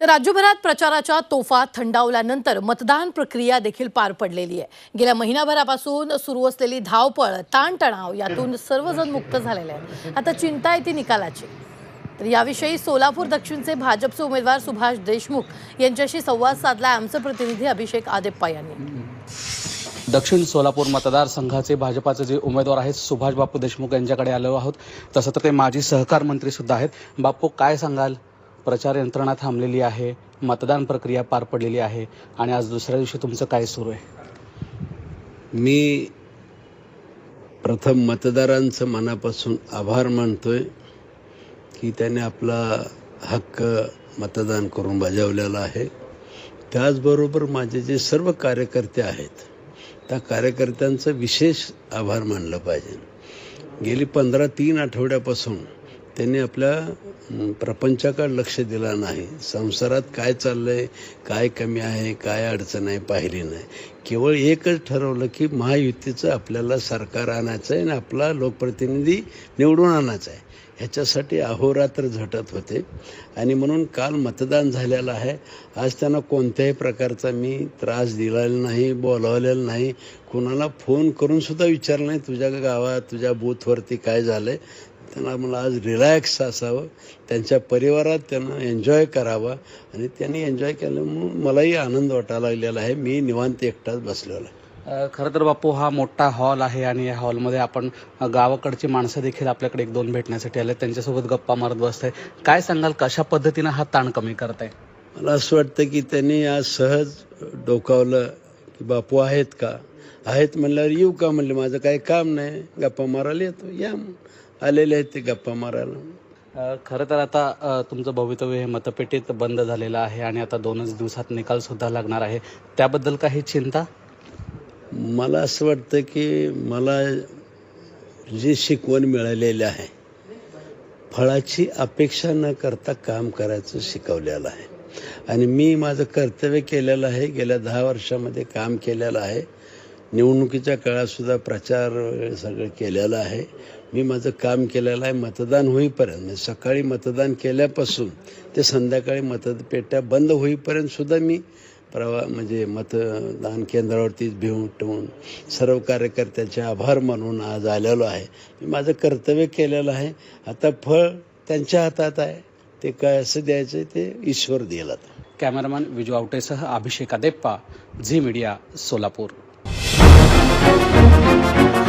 तर राज्यभरात प्रचाराच्या तोफा थंडावल्यानंतर मतदान प्रक्रिया देखील पार पडलेली आहे. गेल्या महिनाभरापासून सुरू असलेली धावपळ ताणतणाव यातून सर्वजण मुक्त झालेले आहेत. आता चिंता आहे ती निकालाची. तर याविषयी सोलापूर दक्षिणचे भाजपचे उमेदवार सुभाष देशमुख यांच्याशी संवाद साधला आमचे प्रतिनिधी अभिषेक आदेप्पा यांनी. दक्षिण सोलापूर मतदारसंघाचे भाजपाचे जे उमेदवार आहेत सुभाष बापू देशमुख यांच्याकडे आलो आहोत. तसं तर ते माजी सहकार मंत्री सुद्धा आहेत. बापू काय सांगाल? प्रचार यंत्रणा थांबलेली आहे मतदान प्रक्रिया पार पडलेली आहे आणि आज दुसऱ्या दिवशी तुमचं काय सुरू आहे? मी प्रथम मतदारांचं मनापासून आभार मानतोय की त्याने आपला हक्क मतदान करून बजावलेला आहे. त्याचबरोबर माझे जे सर्व कार्यकर्ते आहेत त्या कार्यकर्त्यांचं विशेष आभार मानलं पाहिजे. गेली पंधरा तीन आठवड्यापासून त्यांनी आपल्या प्रपंचाकडे लक्ष दिलं नाही. संसारात काय चाललंय काय कमी आहे काय अडचण आहे पाहिली नाही. केवळ एकच ठरवलं की महायुतीचं आपल्याला सरकार आणायचं आहे आणि आपला लोकप्रतिनिधी निवडून आणायचा आहे. ह्याच्यासाठी अहोरात्र झटत होते. आणि म्हणून काल मतदान झालेलं आहे. आज त्यांना कोणत्याही प्रकारचा मी त्रास दिलेला नाही बोलावलेला नाही. कुणाला फोन करून सुद्धा विचारलं नाही. तुझ्या गावात तुझ्या बूथवरती काय झालं आहे त्यांना मला आज रिलॅक्स असावं. त्यांच्या परिवारात त्यांना एन्जॉय करावा. आणि त्यांनी एन्जॉय केलं म्हणून मलाही आनंद वाटायला लागलेला आहे. मी निवांत एकटाच बसलेलो आहे. खरं तर बापू हा मोठा हॉल आहे आणि या हॉलमध्ये आपण गावाकडची माणसं देखील आपल्याकडे एक दोन भेटण्यासाठी आले त्यांच्यासोबत गप्पा मारत बसताय. काय सांगाल कशा पद्धतीनं हा ताण कमी करताय? मला असं वाटतं की त्यांनी आज सहज डोकावलं की बापू आहेत का? आहेत म्हणल्यावर येऊ का? म्हणले माझं काही काम नाही. गप्पा मारायला येतो. या. आलेले आहेत ते गप्पा मारायला. खरं तर आता तुमचं भवितव्य हे मतपेटीत बंद झालेलं आहे आणि आता दोनच दिवसात निकाल सुद्धा लागणार आहे. त्याबद्दल काही चिंता? मला असं वाटतं की मला जी शिकवण मिळालेली आहे फळाची अपेक्षा न करता काम करायचं शिकवलेलं आहे. आणि मी माझं कर्तव्य केलेलं आहे गेल्या दहा वर्षामध्ये काम केलेलं आहे. निवडणुकीच्या काळातसुद्धा प्रचार सगळं केलेलं आहे. मी माझं काम केलेलं आहे. मतदान होईपर्यंत म्हणजे सकाळी मतदान केल्यापासून ते संध्याकाळी मतपेट्या बंद होईपर्यंतसुद्धा मी प्रवा म्हणजे मतदान केंद्रावरतीच भेटून सर्व कार्यकर्त्यांचे आभार मानून आज आलेलो आहे. मी माझं कर्तव्य केलेलं आहे. आता फळ त्यांच्या हातात आहे. ते काय असं द्यायचं ते ईश्वर दिला cameraman Viju आवटेसह Abhishek Adeppa Zee media Solapur. Thank you.